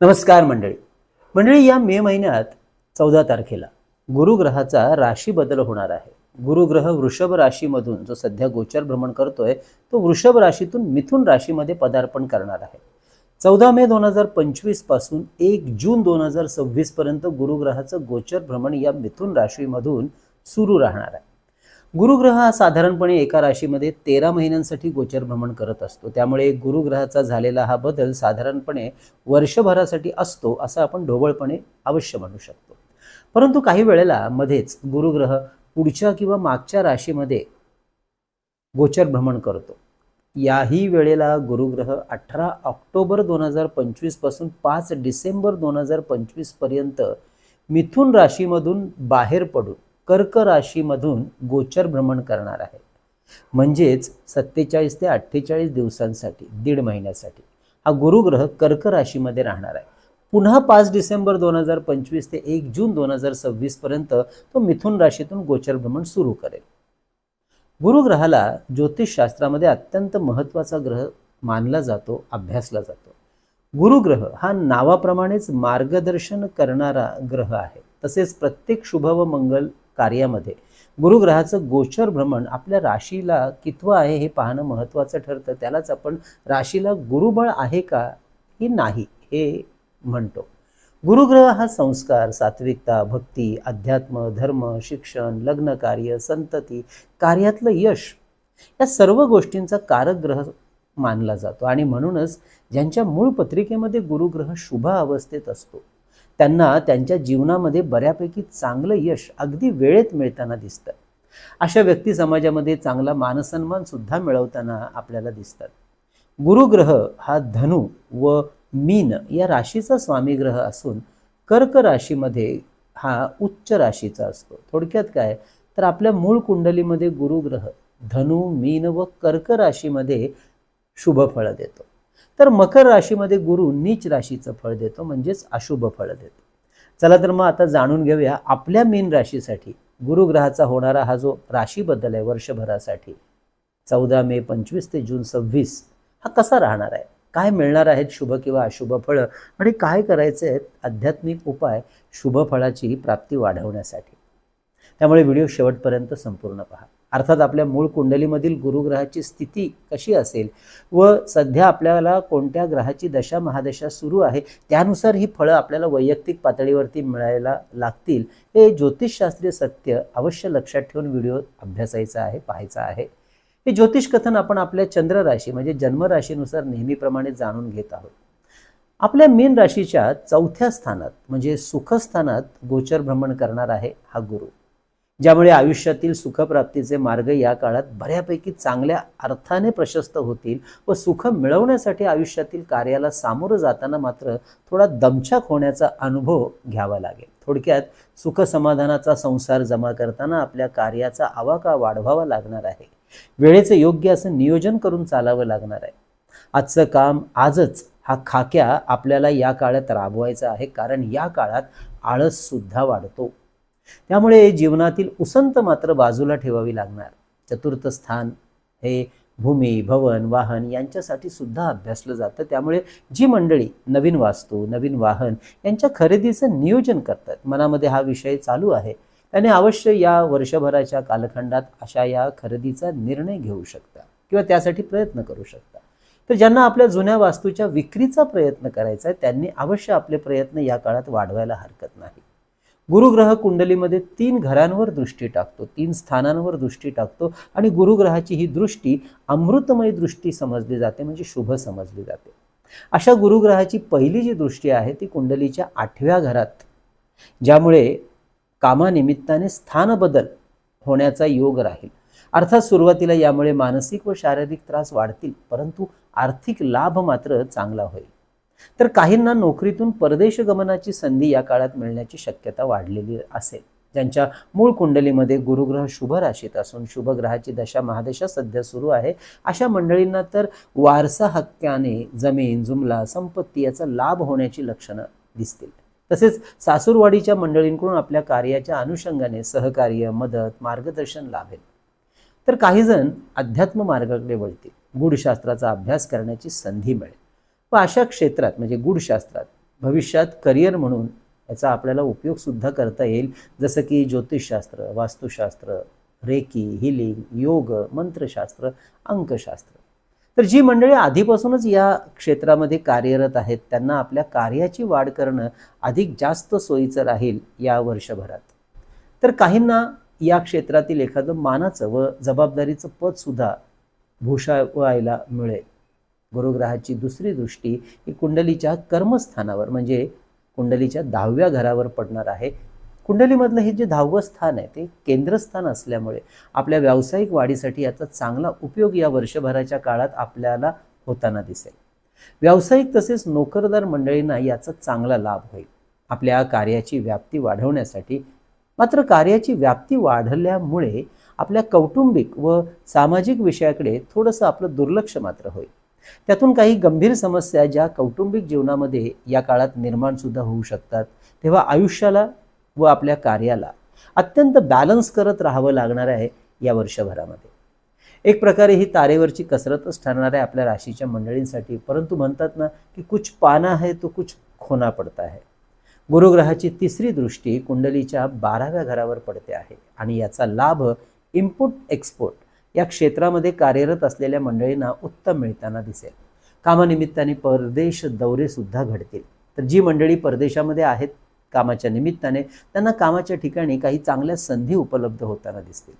नमस्कार मंडळी. मंडळी या मे महिन्यात चौदा तारखेला गुरुग्रहाचा राशी बदल होणार आहे. गुरुग्रह वृषभ राशीमधून जो सध्या गोचर भ्रमण करतोय तो वृषभ राशीतून मिथुन राशीमध्ये पदार्पण करणार आहे. चौदा मे दोन हजार पंचवीसपासून एक जून दोन हजार सव्वीस पर्यंत गुरुग्रहाचं गोचर भ्रमण या मिथुन राशीमधून सुरू राहणार आहे. गुरुग्रह हा साधारणपणे एका राशीमध्ये तेरा महिन्यांसाठी गोचर भ्रमण करत असतो. त्यामुळे गुरुग्रहाचा झालेला हा बदल साधारणपणे वर्षभरासाठी असतो असं आपण ढोबळपणे अवश्य म्हणू शकतो. परंतु काही वेळेला मध्येच गुरुग्रह पुढच्या किंवा मागच्या राशीमध्ये गोचर भ्रमण करतो. याही वेळेला गुरुग्रह अठरा ऑक्टोबर दोन हजार पंचवीसपासून पाच डिसेंबर दोन हजार पंचवीसपर्यंत मिथुन राशीमधून बाहेर पडून कर्क राशीमधून गोचर भ्रमण करणार आहे. म्हणजेच सत्तेचाळीस ते अठ्ठेचाळीस दिवसांसाठी दीड महिन्यासाठी. हा गुरुग्रह कर्क राशीमध्ये राहणार आहे. पुन्हा पाच डिसेंबर दोन हजार पंचवीस ते एक जून दोन हजार सव्वीस पर्यंत तो मिथुन राशीतून गोचर भ्रमण सुरू करेल. गुरुग्रहाला ज्योतिषशास्त्रामध्ये अत्यंत महत्त्वाचा ग्रह मानला जातो अभ्यासला जातो. गुरुग्रह हा नावाप्रमाणेच मार्गदर्शन करणारा ग्रह आहे. तसेच प्रत्येक शुभ व मंगल कार्यामध्ये. गुरुग्रहाचं गोचर भ्रमण आपल्या राशीला कितवं आहे हे पाहणं महत्त्वाचं ठरतं. त्यालाच आपण राशीला गुरुबळ आहे का की नाही हे म्हणतो. गुरुग्रह हा संस्कार सात्विकता भक्ती अध्यात्म धर्म शिक्षण लग्न कार्य संतती कार्यातलं यश या सर्व गोष्टींचा कारक ग्रह मानला जातो. आणि म्हणूनच ज्यांच्या मूळ पत्रिकेमध्ये गुरुग्रह शुभ अवस्थेत असतो त्यांना त्यांच्या जीवनामध्ये बऱ्यापैकी चांगलं यश अगदी वेळेत मिळताना दिसतं. अशा व्यक्ती समाजामध्ये चांगला मानसन्मान सुद्धा मिळवताना आपल्याला दिसतात. गुरुग्रह हा धनु व मीन या राशीचा स्वामी ग्रह असून कर्क राशीमध्ये हा उच्च राशीचा असतो. थोडक्यात काय? तर आपल्या मूळ कुंडलीमध्ये गुरुग्रह धनु मीन व कर्क राशीमध्ये शुभ फळ देतो. तर मकर राशीमध्ये गुरु नीच राशीचं फळ देतो म्हणजेच अशुभ फळ देतो. चला तर मग आता जाणून घेऊया आपल्या मीन राशीसाठी. गुरुग्रहाचा होणारा हा जो राशी बदल आहे वर्षभरासाठी चौदा मे पंचवीस ते जून सव्वीस हा कसा राहणार आहे? काय मिळणार आहेत शुभ किंवा अशुभ फळं? आणि काय करायचे आहेत आध्यात्मिक उपाय शुभ फळाची प्राप्ती वाढवण्यासाठी? त्यामुळे व्हिडिओ शेवटपर्यंत संपूर्ण पहा. अर्थात आपल्या मूळ कुंडलीमधील गुरुग्रहाची स्थिती कशी असेल व सध्या आपल्याला कोणत्या ग्रहाची दशा महादशा सुरू आहे त्यानुसार ही फळं आपल्याला वैयक्तिक पातळीवरती मिळायला लागतील हे ज्योतिषशास्त्रीय सत्य अवश्य लक्षात ठेवून व्हिडिओ अभ्यासायचा आहे पाहायचा आहे. हे ज्योतिष कथन आपण आपल्या चंद्र राशी म्हणजे जन्मराशीनुसार नेहमीप्रमाणे जाणून घेत आहोत. आपल्या मीन राशीच्या चौथ्या स्थानात म्हणजे सुखस्थानात गोचर भ्रमण करणार आहे हा गुरु. ज्यामुळे आयुष्यातील सुखप्राप्तीचे मार्ग या काळात बऱ्यापैकी चांगल्या अर्थाने प्रशस्त होतील व सुख मिळवण्यासाठी आयुष्यातील कार्याला सामोरं जाताना मात्र थोडा दमछाक होण्याचा अनुभव घ्यावा लागेल. थोडक्यात सुख समाधानाचा संसार जमा करताना आपल्या कार्याचा आवाका वाढवावा लागणार आहे. वेळेचं योग्य असं नियोजन करून चालावं लागणार आहे. आजचं काम आजच हा खाक्या आपल्याला या काळात राबवायचा आहे. कारण या काळात आळस सुद्धा वाढतो. त्यामुळे जीवनातील उसंत मात्र बाजूला ठेवावी लागणार. चतुर्थ स्थान हे भूमी भवन वाहन यांच्यासाठी सुद्धा अभ्यासलं जातं. त्यामुळे जी मंडळी नवीन वास्तू नवीन वाहन यांच्या खरेदीचं नियोजन करतात. मनामध्ये हा विषय चालू आहे. त्याने अवश्य या वर्षभराच्या कालखंडात अशा या खरेदीचा निर्णय घेऊ शकता किंवा त्यासाठी प्रयत्न करू शकता. तर ज्यांना आपल्या जुन्या वास्तूच्या विक्रीचा प्रयत्न करायचा आहे त्यांनी अवश्य आपले प्रयत्न या काळात वाढवायला हरकत नाही. गुरुग्रह कुंडलीमध्ये तीन घरांवर दृष्टी टाकतो तीन स्थानांवर दृष्टी टाकतो आणि गुरुग्रहाची ही दृष्टी अमृतमय दृष्टी समजली जाते म्हणजे शुभ समजली जाते. अशा गुरुग्रहाची पहिली जी दृष्टी आहे ती कुंडलीच्या आठव्या घरात ज्यामुळे कामानिमित्ताने स्थान बदल होण्याचा योग राहील. अर्थात सुरुवातीला यामुळे मानसिक व शारीरिक त्रास वाढतील परंतु आर्थिक लाभ मात्र चांगला होईल. तर काहींना नोकरीतून परदेश गमनाची संधी या काळात मिळण्याची शक्यता वाढलेली असेल. ज्यांच्या मूळ कुंडलीमध्ये गुरुग्रह शुभ राशीत असून शुभ ग्रहाची दशा महादशा सध्या सुरू आहे अशा मंडळींना तर वारसा हक्काने जमीन जुमला संपत्ती याचा लाभ होण्याची लक्षणं दिसतील. तसेच सासूरवाडीच्या मंडळींकडून आपल्या कार्याच्या अनुषंगाने सहकार्य मदत मार्गदर्शन लाभेल. तर काही जण अध्यात्म मार्गाकडे वळतील. गूढशास्त्राचा अभ्यास करण्याची संधी मिळेल. व अशा क्षेत्रात म्हणजे गूढशास्त्रात भविष्यात करिअर म्हणून याचा आपल्याला उपयोगसुद्धा करता येईल. जसं की ज्योतिषशास्त्र वास्तुशास्त्र रेकी हिलिंग योग मंत्रशास्त्र अंकशास्त्र. तर जी मंडळी आधीपासूनच या क्षेत्रामध्ये कार्यरत आहेत त्यांना आपल्या कार्याची वाढ करणं अधिक जास्त सोयीचं राहील या वर्षभरात. तर काहींना या क्षेत्रातील एखादं मानाचं व जबाबदारीचं पदसुद्धा भूषावायला मिळेल. गुरुग्रहाची दुसरी दृष्टी ही कुंडलीच्या कर्मस्थानावर म्हणजे कुंडलीच्या दहाव्या घरावर पडणार आहे. कुंडलीमधलं हे जे दहावं स्थान आहे ते केंद्रस्थान असल्यामुळे आपल्या व्यावसायिक वाढीसाठी याचा चांगला उपयोग या वर्षभराच्या काळात आपल्याला होताना दिसेल. व्यावसायिक तसेच नोकरदार मंडळींना याचा चांगला लाभ होईल. आपल्या कार्याची व्याप्ती वाढवण्यासाठी मात्र कार्याची व्याप्ती वाढल्यामुळे आपल्या कौटुंबिक व सामाजिक विषयाकडे थोडंसं आपलं दुर्लक्ष मात्र होईल. त्यातून काही गंभीर समस्या ज्या कौटुंबिक जीवनामध्ये या काळात निर्माण सुद्धा होऊ शकतात तेव्हा आयुष्याला व आपल्या कार्याला अत्यंत बॅलन्स करत राहावं लागणार आहे या वर्षभरामध्ये. एक प्रकारे ही तारेवरची कसरतच ठरणार आहे आपल्या राशीच्या मंडळींसाठी परंतु म्हणतात ना की कुछ पाना है तो कुछ खोना पडता है. गुरुग्रहाची तिसरी दृष्टी कुंडलीच्या बाराव्या घरावर पडते आहे आणि याचा लाभ इम्पोर्ट एक्सपोर्ट या क्षेत्रामध्ये कार्यरत असलेल्या मंडळींना उत्तम मिळताना दिसेल. कामानिमित्ताने परदेश दौरे सुद्धा घडतील. तर जी मंडळी परदेशामध्ये आहेत कामाच्या निमित्ताने त्यांना कामाच्या ठिकाणी काही चांगल्या संधी उपलब्ध होताना दिसतील.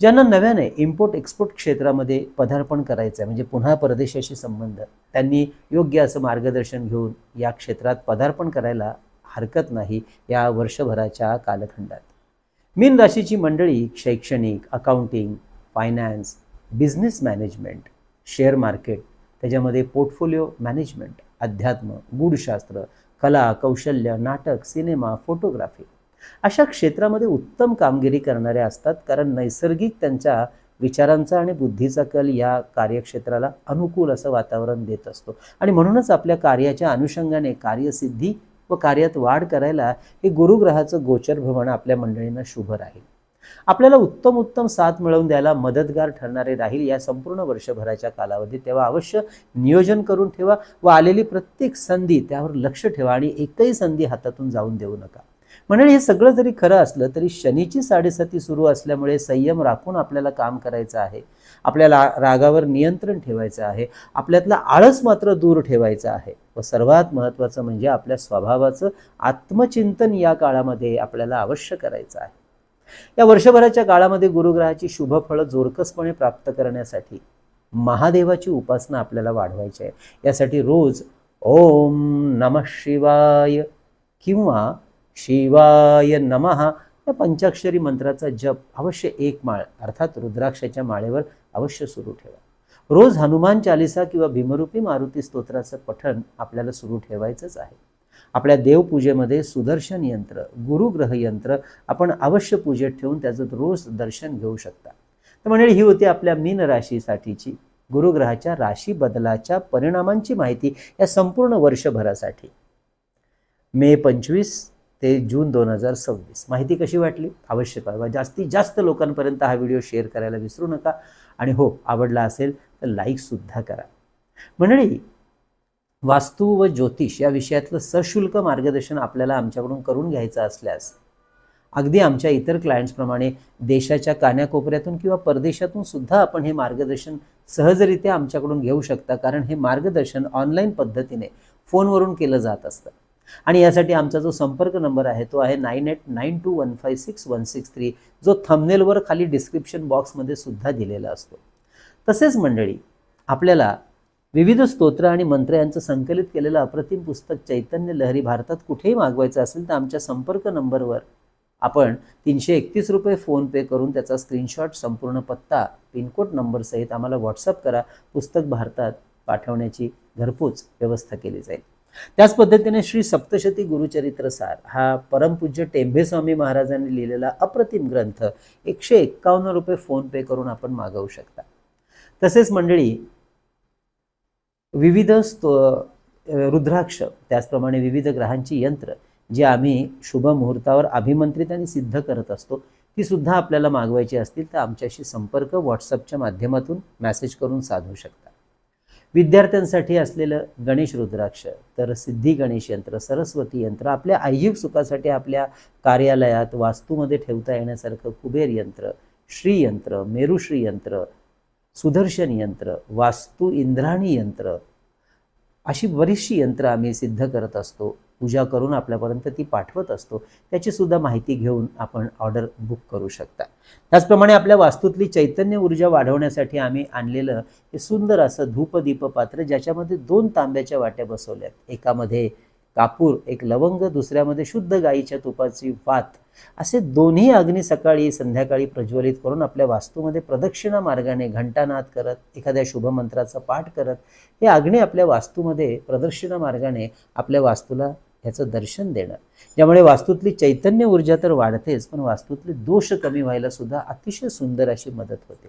ज्यांना नव्याने इम्पोर्ट एक्सपोर्ट क्षेत्रामध्ये पदार्पण करायचं आहे म्हणजे पुन्हा परदेशाशी संबंध त्यांनी योग्य असं मार्गदर्शन घेऊन या क्षेत्रात पदार्पण करायला हरकत नाही या वर्षभराच्या कालखंडात. मीन राशीची मंडळी शैक्षणिक accounting finance business management share market त्याच्यामध्ये पोर्टफोलिओ मॅनेजमेंट अध्यात्म गूढशास्त्र कला कौशल्य नाटक सिनेमा फोटोग्राफी अशा क्षेत्रामध्ये उत्तम कामगिरी करणारे असतात कारण नैसर्गिक त्यांच्या विचारांचा आणि बुद्धीचा कल या कार्यक्षेत्राला अनुकूल असं वातावरण देत असतो. आणि म्हणूनच आपल्या कार्याच्या अनुषंगाने कार्यसिद्धी व कार्यात वाढ करायला हे गुरुग्रहाचं गोचर भ्रमण आपल्या मंडळींना शुभ राहील. आपल्याला उत्तम उत्तम साथ मिळवून द्यायला मदतगार ठरणारे राहील या संपूर्ण वर्षभराच्या कालावधीत. तेव्हा अवश्य नियोजन करून ठेवा व आलेली प्रत्येक संधी त्यावर लक्ष ठेवा आणि एकही संधी हातातून जाऊन देऊ नका. म्हणजे हे सगळं जरी खरं असलं तरी शनीची साडेसाती सुरू असल्यामुळे संयम राखून आपल्याला काम करायचं आहे. आपल्याला रागावर नियंत्रण ठेवायचं आहे. आपल्यातला आळस मात्र दूर ठेवायचा आहे. व सर्वात महत्त्वाचं म्हणजे आपल्या स्वभावाचं आत्मचिंतन या काळामध्ये आपल्याला अवश्य करायचं आहे. या वर्षभराच्या काळामध्ये गुरुग्रहाची शुभफळं जोरकसपणे प्राप्त करण्यासाठी महादेवाची उपासना आपल्याला वाढवायची आहे. यासाठी रोज ओम नम शिवाय किंवा शिवाय नमः या पंचाक्षरी मंत्राचा जप अवश्य एक माळ अर्थात रुद्राक्षाच्या माळेवर अवश्य सुरू ठेवा. रोज हनुमान चालिसा किंवा भीमरूपी मारुती स्तोत्राचं पठण आपल्याला सुरू ठेवायचंच आहे. आपल्या देवपूजेमध्ये सुदर्शन यंत्र गुरुग्रह यंत्र आपण अवश्य पूजेत ठेवून त्याचं रोज दर्शन घेऊ शकता. तर म्हणजे ही होती आपल्या मीन राशीसाठीची गुरुग्रहाच्या राशी बदलाच्या परिणामांची माहिती या संपूर्ण वर्षभरासाठी. मे पंचवीस ते जून दोन हजार सव्वीस. माहिती कशी वाटली? अवश्य कळवा. जास्तीत जास्त लोकांपर्यंत हा व्हिडिओ शेअर करायला विसरू नका. आणि हो आवडला असेल तर लाईकसुद्धा करा. मंडळी वास्तू व ज्योतिष या विषयातलं सशुल्क मार्गदर्शन आपल्याला आमच्याकडून करून घ्यायचं असल्यास अगदी आमच्या इतर क्लायंट्सप्रमाणे देशाच्या कान्याकोपऱ्यातून किंवा परदेशातून सुद्धा आपण हे मार्गदर्शन सहजरित्या आमच्याकडून घेऊ शकता कारण हे मार्गदर्शन ऑनलाईन पद्धतीने फोनवरून केलं जात असतं. आणि यासाठी आमचा जो संपर्क नंबर आहे तो आहे nine eight nine two one five six one six three जो थंबनेलवर खाली डिस्क्रिप्शन बॉक्समध्ये सुद्धा दिलेला असतो. तसेच मंडळी आपल्याला विविध स्तोत्र आणि मंत्र यांचं संकलित केलेलं अप्रतिम पुस्तक चैतन्य लहरी भारतात कुठेही मागवायचं असेल तर आमच्या संपर्क नंबरवर आपण तीनशे एकतीस रुपये फोनपे करून त्याचा स्क्रीनशॉट संपूर्ण पत्ता पिनकोड नंबरसहित आम्हाला व्हॉट्सअप करा. पुस्तक भारतात पाठवण्याची घरपोच व्यवस्था केली जाईल. त्याच पद्धतीने श्री सप्तशती गुरुचरित्र सार हा परमपूज्य टेंभेस्वामी महाराजांनी लिहिलेला अप्रतिम ग्रंथ एकशे एक्कावन्न रुपये फोनपे करून आपण मागवू शकता. तसेच मंडळी विविध स्तो रुद्राक्ष त्याचप्रमाणे विविध ग्रहांची यंत्र जी आम्ही शुभ मुहूर्तावर अभिमंत्रित आणि सिद्ध करत असतो ती सुद्धा आपल्याला मागवायची असतील तर आमच्याशी संपर्क व्हॉट्सअपच्या माध्यमातून मेसेज करून साधू शकता. विद्यार्थ्यांसाठी असलेलं गणेश रुद्राक्ष तर सिद्धी गणेश यंत्र सरस्वती यंत्र आपल्या ऐहिक सुखासाठी आपल्या कार्यालयात वास्तूमध्ये ठेवता येण्यासारखं कुबेर यंत्र श्रीयंत्र मेरुश्री यंत्र सुदर्शन यंत्र वास्तू इंद्राणी यंत्र अशी बरीचशी यंत्र आम्ही सिद्ध करत असतो. पूजा करून आपल्यापर्यंत ती पाठवत असतो. त्याचीसुद्धा माहिती घेऊन आपण ऑर्डर बुक करू शकता. त्याचप्रमाणे आपल्या वास्तूतली चैतन्य ऊर्जा वाढवण्यासाठी आम्ही आणलेलं हे सुंदर असं धूपदीप पात्र ज्याच्यामध्ये दोन तांब्याच्या वाट्या बसवल्यात. एकामध्ये कापूर एक लवंग दुसऱ्यामध्ये शुद्ध गाईच्या तुपाची वात असे दोन्ही अग्नी सकाळी संध्याकाळी प्रज्वलित करून आपल्या वास्तूमध्ये प्रदक्षिणा मार्गाने घंटानाद करत एखाद्या शुभमंत्राचा पाठ करत हे अग्नी आपल्या वास्तूमध्ये प्रदक्षिणा मार्गाने आपल्या वास्तूला ह्याचं दर्शन देणं ज्यामुळे वास्तूतली चैतन्य ऊर्जा तर वाढतेच पण वास्तूतले दोष कमी व्हायला सुद्धा अतिशय सुंदर अशी मदत होते.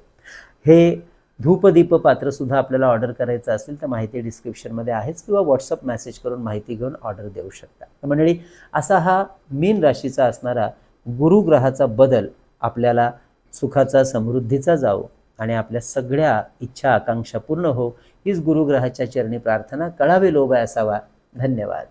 हे धूपदीप पात्र सुद्धा आपल्याला ऑर्डर करायचं असेल तर माहिती डिस्क्रिप्शनमध्ये आहेच किंवा व्हॉट्सअप मेसेज करून माहिती घेऊन ऑर्डर देऊ शकता. तर मंडळी असा हा मीन राशीचा असणारा गुरुग्रहाचा बदल आपल्याला सुखाचा समृद्धीचा जावो आणि आपल्या सगळ्या इच्छा आकांक्षा पूर्ण हो. हीच गुरुग्रहाच्या चरणी प्रार्थना. कळावे लोभ असावा. धन्यवाद.